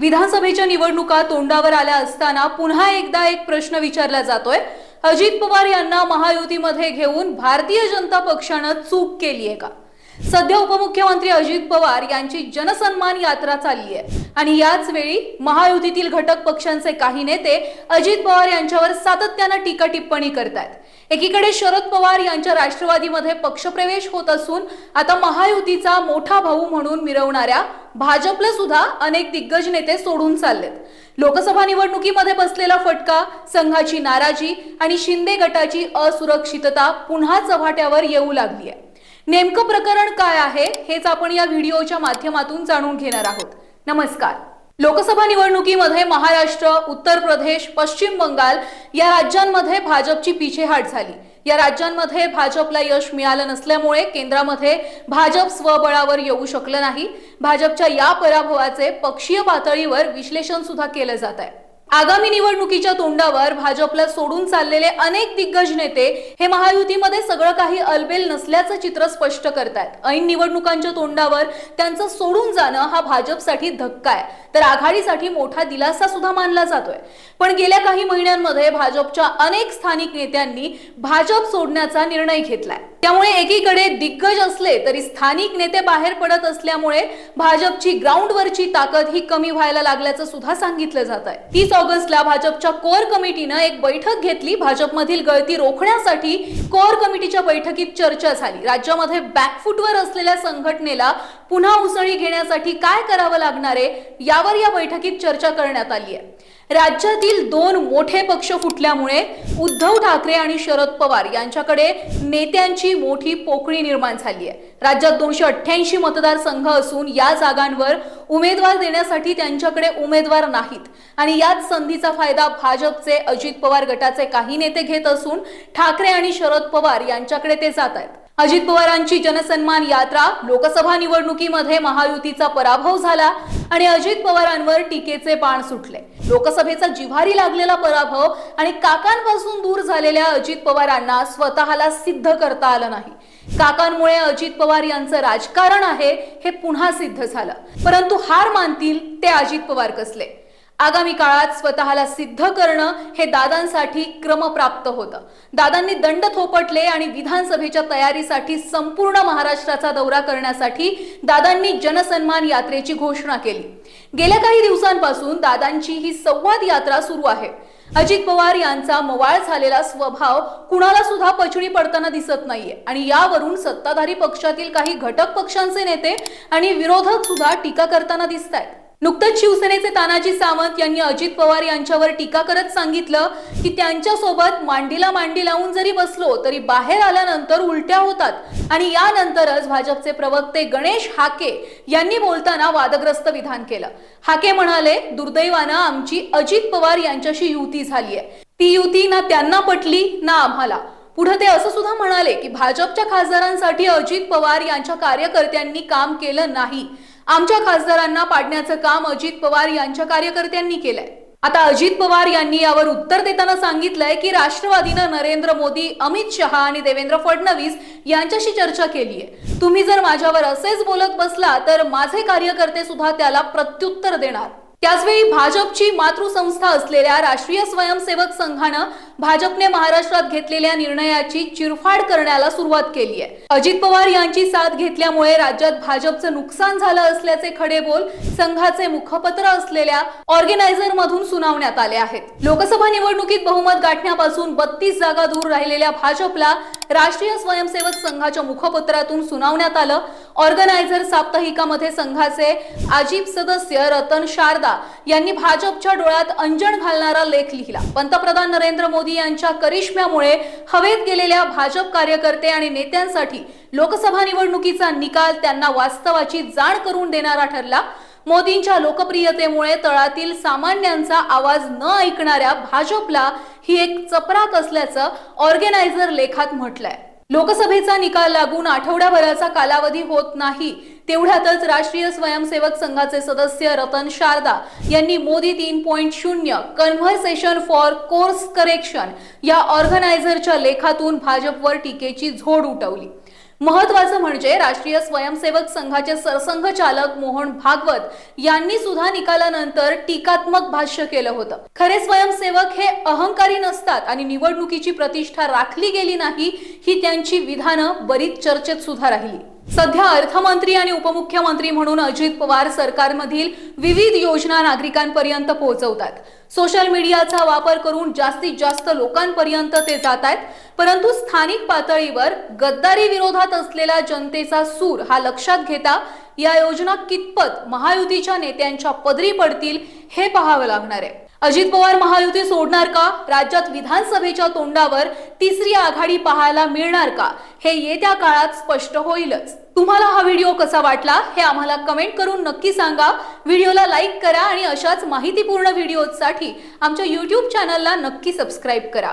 विधानसभेच्या निवडणुका तोंडावर आल्या असताना पुन्हा एकदा एक प्रश्न विचारला जातोय. अजित पवार यांना महायुतीमध्ये घेऊन भारतीय जनता पक्षानं चूक केली आहे का? सध्या उपमुख्यमंत्री अजित पवार यांची जनसन्मान यात्रा चालली आहे. आणि याच वेळी महायुतीतील घटक पक्षांचे काही नेते अजित पवार यांच्यावर सातत्यानं टीका टिप्पणी करतायत. एकीकडे शरद पवार यांच्या राष्ट्रवादीमध्ये पक्षप्रवेश होत असून आता महायुतीचा मोठा भाऊ म्हणून मिरवणाऱ्या भाजपला सुद्धा अनेक दिग्गज नेते सोडून चाललेत. लोकसभा निवडणुकीमध्ये बसलेला फटका संघाची नाराजी आणि शिंदे गटाची असुरक्षितता पुन्हा चव्हाट्यावर येऊ लागली आहे नेमकं प्रकरण काय आहे हेच आपण या व्हिडिओच्या माध्यमातून जाणून घेणार आहोत. नमस्कार. लोकसभा निवडणुकीमध्ये महाराष्ट्र उत्तर प्रदेश पश्चिम बंगाल या राज्यांमध्ये भाजपची पिछेहाट झाली. या राज्यांमध्ये भाजपला यश मिळालं नसल्यामुळे केंद्रामध्ये भाजप स्वबळावर येऊ शकलं नाही. भाजपच्या या पराभवाचे पक्षीय पातळीवर विश्लेषण सुद्धा केलं जात आहे. आगामी निवडणुकीच्या तोंडावर भाजपला सोडून चाललेले अनेक दिग्गज नेते हे महायुतीमध्ये सगळं काही अलबेल नसल्याचं चित्र स्पष्ट करतायत. ऐन निवडणुकांच्या तोंडावर त्यांचं सोडून जाणं हा भाजपसाठी धक्का आहे. तर आघाडीसाठी मोठा दिलासा सुद्धा मानला जातोय. पण गेल्या काही महिन्यांमध्ये भाजपच्या अनेक स्थानिक नेत्यांनी भाजप सोडण्याचा निर्णय घेतलाय. त्यामुळे एकीकडे दिग्गज असले तरी स्थानिक नेते बाहेर पडत असल्यामुळे भाजपची ग्राउंडवरची ताकद ही कमी व्हायला लागल्याचं सुद्धा सांगितलं जात आहे. तीस ऑगस्टला भाजपच्या कोर कमिटीनं एक बैठक घेतली. भाजपमधील गळती रोखण्यासाठी कोअर कमिटीच्या बैठकीत चर्चा झाली. राज्यामध्ये बॅकफुटवर असलेल्या संघटनेला पुन्हा उसळी घेण्यासाठी काय करावं लागणार आहे यावर या बैठकीत चर्चा करण्यात आली आहे. राज्यातील दोन मोठे पक्ष फुटल्यामुळे उद्धव ठाकरे आणि शरद पवार यांच्याकडे नेत्यांची मोठी पोकळी निर्माण झाली आहे. राज्यात दोनशे अठ्ठ्याऐंशी मतदारसंघ असून या जागांवर उमेदवार देण्यासाठी त्यांच्याकडे उमेदवार नाहीत. आणि याच संधीचा फायदा भाजपचे अजित पवार गटाचे काही नेते घेत असून ठाकरे आणि शरद पवार यांच्याकडे ते जात आहेत. अजित पवारांची जनसन्मान यात्रा लोकसभा निवडणुकीमध्ये महायुतीचा पराभव झाला. आणि अजित पवारांवर टीकेचे बाण सुटले. लोकसभेचा जिव्हारी लागलेला पराभव आणि काकांपासून दूर झालेल्या अजित पवारांना स्वतःला सिद्ध करता आलं नाही. काकांमुळे अजित पवार यांचं राजकारण आहे हे पुन्हा सिद्ध झालं. परंतु हार मानतील ते अजित पवार कसले? आगामी काळात स्वतःला सिद्ध करणं हे दादांसाठी क्रमप्राप्त होतं. दादांनी दंड थोपटले आणि विधानसभेच्या तयारीसाठी संपूर्ण महाराष्ट्राचा दौरा करण्यासाठी दादांनी जनसन्मान यात्रेची घोषणा केली. गेल्या काही दिवसांपासून दादांची ही संवाद यात्रा सुरू आहे. अजित पवार यांचा मवाळ झालेला स्वभाव कुणाला सुद्धा पचडी पडताना दिसत नाहीये आणि यावरून सत्ताधारी पक्षातील काही घटक पक्षांचे नेते आणि विरोधक सुद्धा टीका करताना दिसत आहेत नुकतंच शिवसेनेचे तानाजी सावंत यांनी अजित पवार यांच्यावर टीका करत सांगितलं की त्यांच्यासोबत मांडीला मांडी लावून जरी बसलो तरी बाहेर आल्यानंतर उलट्या होतात. आणि यानंतरच भाजपचे प्रवक्ते गणेश हाके यांनी बोलताना वादग्रस्त विधान केलं. हाके म्हणाले दुर्दैवानं आमची अजित पवार यांच्याशी युती झाली आहे ती युती ना त्यांना पटली ना आम्हाला. पुढे ते असं सुद्धा म्हणाले की भाजपच्या खासदारांसाठी अजित पवार यांच्या कार्यकर्त्यांनी काम केलं नाही. आमच्या खासदारांना पाडण्याचं काम अजित पवार यांच्या कार्यकर्त्यांनी केलंय. आता अजित पवार यांनी यावर उत्तर देताना सांगितलंय की राष्ट्रवादीनं नरेंद्र मोदी अमित शहा आणि देवेंद्र फडणवीस यांच्याशी चर्चा केली आहे. तुम्ही जर माझ्यावर असेच बोलत बसला तर माझे कार्यकर्ते सुद्धा त्याला प्रत्युत्तर देणार. त्याचवेळी भाजपची मातृसंस्था असलेल्या राष्ट्रीय स्वयंसेवक संघानं भाजपने महाराष्ट्रात घेतलेल्या निर्णयाची चिरफाड करण्याला सुरुवात केली आहे. अजित पवार यांची साथ घेतल्यामुळे राज्यात भाजपचं नुकसान झालं असल्याचे खडे बोल संघाचे मुखपत्र असलेल्या ऑर्गनायझर मधून सुनावण्यात आले आहेत. लोकसभा निवडणुकीत बहुमत गाठण्यापासून बत्तीस जागा दूर राहिलेल्या भाजपला राष्ट्रीय स्वयंसेवक संघाच्या मुखपत्रातून सुनावण्यात आलं. ऑर्गनायझर साप्ताहिकामध्ये संघाचे आजीब सदस्य रतन शारदा यांनी भाजपच्या डोळ्यात अंजण घालणारा लेख लिहिला. पंतप्रधान नरेंद्र मोदी यांच्या करिश्म्यामुळे हवेत गेलेल्या भाजप कार्यकर्ते आणि नेत्यांसाठी लोकसभा निवडणुकीचा निकाल त्यांना वास्तवाची जाण करून देणारा ठरला. मोदींच्या लोकप्रियतेमुळे तळातील सामान्यांचा आवाज न ऐकणाऱ्या भाजपला ही एक चपराक असल्याचं ऑर्गनायझर लेखात म्हटलंय. लोकसभेचा निकाल लागून आठवड्याभराचा कालावधी होत नाही. तेवढ्यातच राष्ट्रीय स्वयंसेवक संघाचे सदस्य रतन शारदा यांनी मोदी तीन पॉईंट शून्य कन्व्हर्सेशन फॉर कोर्स करेक्शन या ऑर्गनायझरच्या लेखातून भाजपवर टीकेची झोड उठवली. महत्वाचं म्हणजे राष्ट्रीय स्वयंसेवक संघाचे सरसंघचालक मोहन भागवत यांनी सुद्धा निकालानंतर टीकात्मक भाष्य केलं होतं. खरे स्वयंसेवक हे अहंकारी नसतात आणि निवडणुकीची प्रतिष्ठा राखली गेली नाही ही त्यांची विधानं बरीच चर्चेत सुद्धा राहिली. सध्या अर्थमंत्री आणि उपमुख्यमंत्री म्हणून अजित पवार सरकारमधील विविध योजना नागरिकांपर्यंत पोहोचवतात. सोशल मीडियाचा वापर करून जास्तीत जास्त लोकांपर्यंत ते जात आहेत परंतु स्थानिक पातळीवर गद्दारी विरोधात असलेला जनतेचा सूर हा लक्षात घेता या योजना कितपत महायुतीच्या नेत्यांच्या पदरी पडतील हे पाहावं लागणार आहे. अजित पवार महायुती सोडणार का? राज्यात विधानसभेच्या तोंडावर तिसरी आघाडी पाहायला मिळणार का? हे येत्या काळात स्पष्ट होईलच. तुम्हाला हा व्हिडिओ कसा वाटला हे आम्हाला कमेंट करून नक्की सांगा. व्हिडिओला लाईक करा आणि अशाच माहितीपूर्ण व्हिडिओसाठी आमच्या यूट्यूब चॅनलला नक्की सबस्क्राईब करा.